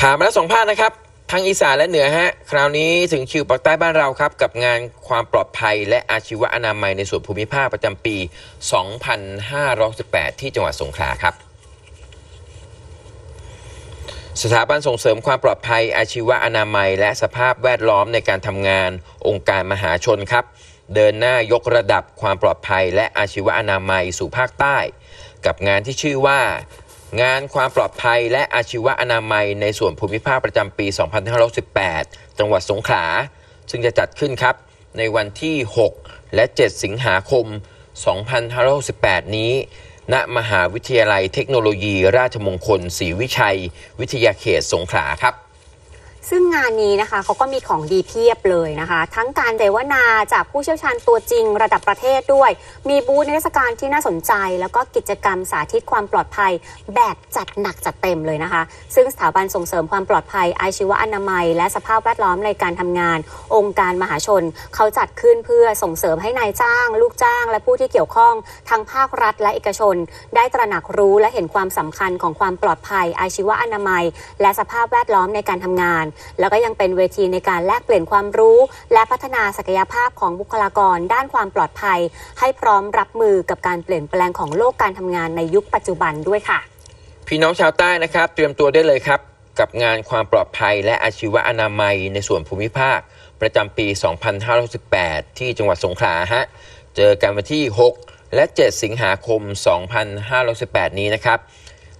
ผ่านมาแล้วสองภาคนะครับทางอีสานและเหนือฮะ คราวนี้ถึงคิวปากใต้บ้านเราครับ กับงานความปลอดภัยและอาชีวอนามัยในส่วนภูมิภาคประจำปี 2518 ที่จังหวัดสงขลาครับ สถาบันส่งเสริมความปลอดภัย อาชีวอนามัย และสภาพแวดล้อมในการทำงานองค์การมหาชนครับ เดินหน้ายกระดับความปลอดภัย และอาชีวอนามัยสู่ภาคใต้ กับงานที่ชื่อว่า งานความปลอดภัยและอาชีวอนามัยในส่วนภูมิภาคประจำปี 2518 จังหวัดสงขลา ซึ่งจะจัดขึ้นครับ ในวันที่ 6 และ 7 สิงหาคม 2518 นี้ ณ มหาวิทยาลัยเทคโนโลยีราชมงคลศรีวิชัย วิทยาเขตสงขลาครับ ซึ่งงานนี้นะคะเขาก็มีของดีเพียบเลยนะคะ ทั้งการเสวนาจากผู้เชี่ยวชาญตัวจริงระดับประเทศด้วย มีบูธในเทศกาลที่น่าสนใจ แล้วก็กิจกรรมสาธิตความปลอดภัย แบบจัดหนักจัดเต็มเลยนะคะ ซึ่งสถาบันส่งเสริมความปลอดภัย อาชีวอนามัย และสภาพแวดล้อมในการทำงาน องค์การมหาชน เขาจัดขึ้นเพื่อส่งเสริมให้นายจ้าง ลูกจ้าง และผู้ที่เกี่ยวข้องทั้งภาครัฐและเอกชน ได้ตระหนักรู้และเห็นความสำคัญของความปลอดภัย อาชีวอนามัย และสภาพแวดล้อมในการทำงานแล้วก็ยังเป็นเวทีในการแลกเปลี่ยนความรู้ และพัฒนาศักยภาพของบุคลากร ด้านความปลอดภัย ให้พร้อมรับมือกับการเปลี่ยนแปลงของโลกการทำงานในยุคปัจจุบันด้วยค่ะ พี่น้องชาวใต้นะครับ เตรียมตัวได้เลยครับ กับงานความปลอดภัย และอาชีวอนามัยในส่วนภูมิภาค ประจำปี 2518ที่จังหวัดสงขลาฮะเจอกันวันที่ 6 และ 7 สิงหาคม 2518นี้นะครับ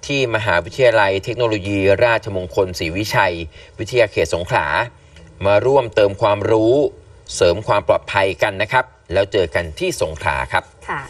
ที่มหาวิทยาลัยเทคโนโลยี ราชมงคลศรีวิชัย วิทยาเขตสงขลา มาร่วมเติมความรู้ เสริมความปลอดภัยกันนะครับ แล้วเจอกันที่สงขลาครับ